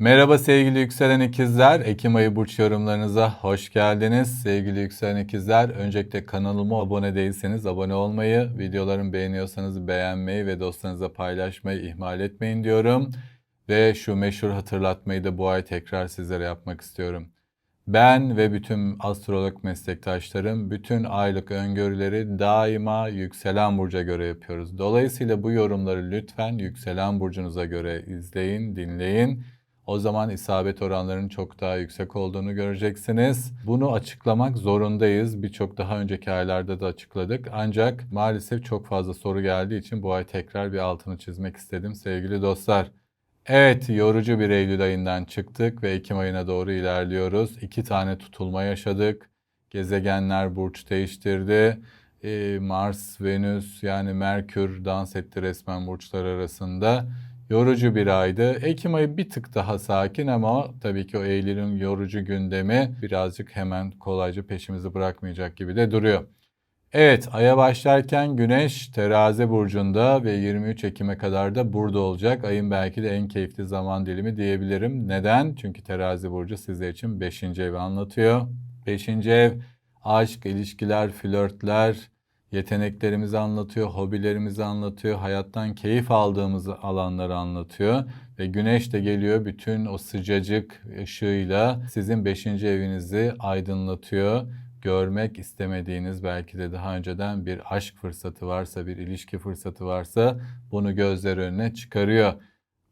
Merhaba sevgili yükselen ikizler. Ekim ayı burç yorumlarınıza hoş geldiniz. Sevgili yükselen ikizler, öncelikle kanalıma abone değilseniz abone olmayı, videolarımı beğeniyorsanız beğenmeyi ve dostlarınızla paylaşmayı ihmal etmeyin diyorum. Ve şu meşhur hatırlatmayı da bu ay tekrar sizlere yapmak istiyorum. Ben ve bütün astrolog meslektaşlarım bütün aylık öngörüleri daima yükselen burca göre yapıyoruz. Dolayısıyla bu yorumları lütfen yükselen burcunuza göre izleyin, dinleyin. O zaman isabet oranlarının çok daha yüksek olduğunu göreceksiniz. Bunu açıklamak zorundayız. Birçok daha önceki aylarda da açıkladık. Ancak maalesef çok fazla soru geldiği için bu ay tekrar bir altını çizmek istedim sevgili dostlar. Evet, yorucu bir Eylül ayından çıktık ve Ekim ayına doğru ilerliyoruz. İki tane tutulma yaşadık. Gezegenler burç değiştirdi. Ee, Mars, Venüs yani Merkür dans etti resmen burçlar arasında. Yorucu bir aydı. Ekim ayı bir tık daha sakin ama tabii ki o Eylül'ün yorucu gündemi birazcık hemen kolayca peşimizi bırakmayacak gibi de duruyor. Evet, aya başlarken Güneş Terazi burcunda ve 23 Ekim'e kadar da burada olacak. Ayın belki de en keyifli zaman dilimi diyebilirim. Neden? Çünkü Terazi burcu sizler için 5. evi anlatıyor. 5. ev aşk, ilişkiler, flörtler, yeteneklerimizi anlatıyor, hobilerimizi anlatıyor, hayattan keyif aldığımız alanları anlatıyor. Ve güneş de geliyor bütün o sıcacık ışığıyla sizin 5. evinizi aydınlatıyor. Görmek istemediğiniz belki de daha önceden bir aşk fırsatı varsa, bir ilişki fırsatı varsa bunu gözler önüne çıkarıyor.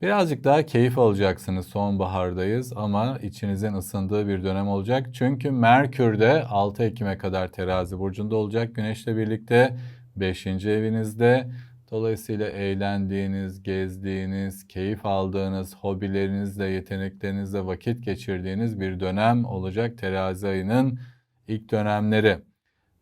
Birazcık daha keyif alacaksınız sonbahardayız ama içinizin ısındığı bir dönem olacak. Çünkü Merkür de 6 Ekim'e kadar terazi burcunda olacak. Güneş'le birlikte 5. evinizde. Dolayısıyla eğlendiğiniz, gezdiğiniz, keyif aldığınız, hobilerinizle, yeteneklerinizle vakit geçirdiğiniz bir dönem olacak terazi ayının ilk dönemleri.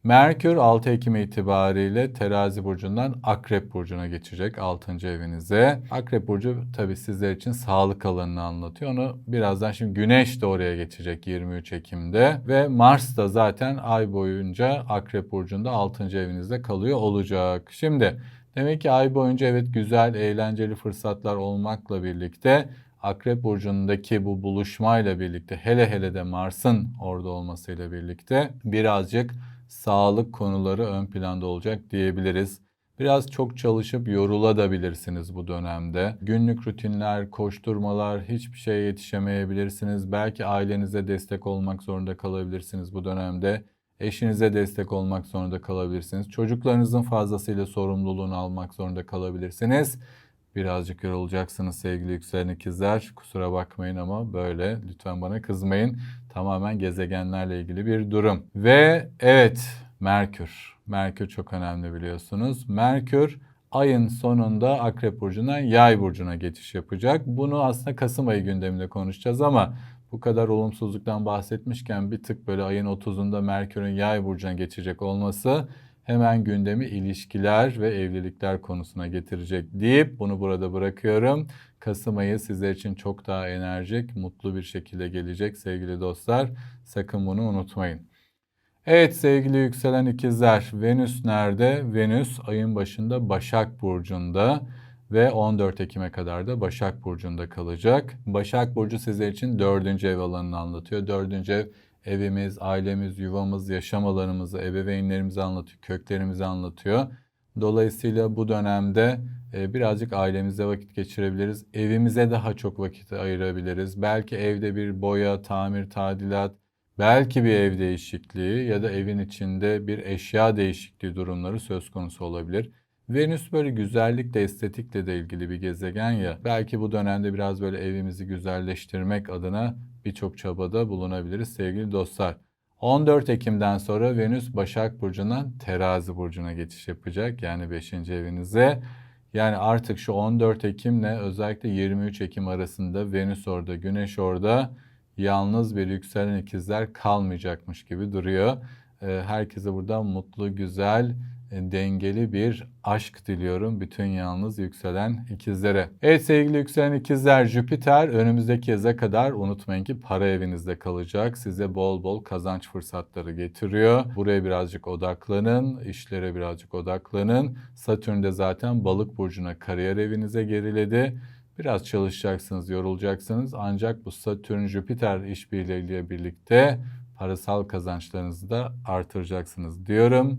Merkür 6 Ekim itibariyle Terazi burcundan Akrep burcuna geçecek 6. evinize. Akrep burcu tabii sizler için sağlık alanını anlatıyor. Onu birazdan şimdi Güneş de oraya geçecek 23 Ekim'de ve Mars da zaten ay boyunca Akrep burcunda 6. evinizde kalıyor olacak. Şimdi demek ki ay boyunca evet güzel, eğlenceli fırsatlar olmakla birlikte Akrep burcundaki bu buluşmayla birlikte hele hele de Mars'ın orada olmasıyla birlikte birazcık sağlık konuları ön planda olacak diyebiliriz. Biraz çok çalışıp yorulabilirsiniz bu dönemde. Günlük rutinler, koşturmalar, hiçbir şeye yetişemeyebilirsiniz. Belki ailenize destek olmak zorunda kalabilirsiniz bu dönemde. Eşinize destek olmak zorunda kalabilirsiniz. Çocuklarınızın fazlasıyla sorumluluğunu almak zorunda kalabilirsiniz. Birazcık yorulacaksınız sevgili yükselen ikizler. Kusura bakmayın ama böyle. Lütfen bana kızmayın. Tamamen gezegenlerle ilgili bir durum. Ve evet Merkür. Merkür çok önemli biliyorsunuz. Merkür ayın sonunda Akrep Burcu'ndan Yay Burcu'na geçiş yapacak. Bunu aslında Kasım ayı gündeminde konuşacağız ama bu kadar olumsuzluktan bahsetmişken bir tık böyle ayın 30'unda Merkür'ün Yay Burcu'na geçecek olması hemen gündemi ilişkiler ve evlilikler konusuna getirecek deyip bunu burada bırakıyorum. Kasım ayı sizler için çok daha enerjik, mutlu bir şekilde gelecek sevgili dostlar. Sakın bunu unutmayın. Evet sevgili yükselen ikizler, Venüs nerede? Venüs ayın başında Başak Burcu'nda ve 14 Ekim'e kadar da Başak Burcu'nda kalacak. Başak Burcu sizler için dördüncü ev alanını anlatıyor. Dördüncü ev evimiz, ailemiz, yuvamız, yaşam alanımızı, ebeveynlerimizi anlatıyor, köklerimizi anlatıyor. Dolayısıyla bu dönemde e, birazcık ailemizle vakit geçirebiliriz. Evimize daha çok vakit ayırabiliriz. Belki evde bir boya, tamir, tadilat, belki bir ev değişikliği ya da evin içinde bir eşya değişikliği durumları söz konusu olabilir. Venüs böyle güzellikle, estetikle de ilgili bir gezegen ya. Belki bu dönemde biraz böyle evimizi güzelleştirmek adına birçok çabada bulunabiliriz sevgili dostlar. 14 Ekim'den sonra Venüs Başak Burcu'ndan Terazi Burcu'na geçiş yapacak. Yani 5. evinize. Yani artık şu 14 Ekim'le özellikle 23 Ekim arasında Venüs orada, Güneş orada yalnız bir yükselen ikizler kalmayacakmış gibi duruyor. Ee, herkese buradan mutlu, güzel, dengeli bir aşk diliyorum bütün yalnız yükselen ikizlere. Evet sevgili yükselen ikizler Jüpiter önümüzdeki yaza kadar unutmayın ki para evinizde kalacak. Size bol bol kazanç fırsatları getiriyor. Buraya birazcık odaklanın, işlere birazcık odaklanın. Satürn de zaten balık burcuna kariyer evinize geriledi. Biraz çalışacaksınız, yorulacaksınız. Ancak bu Satürn-Jüpiter işbirliğiyle birlikte parasal kazançlarınızı da artıracaksınız diyorum.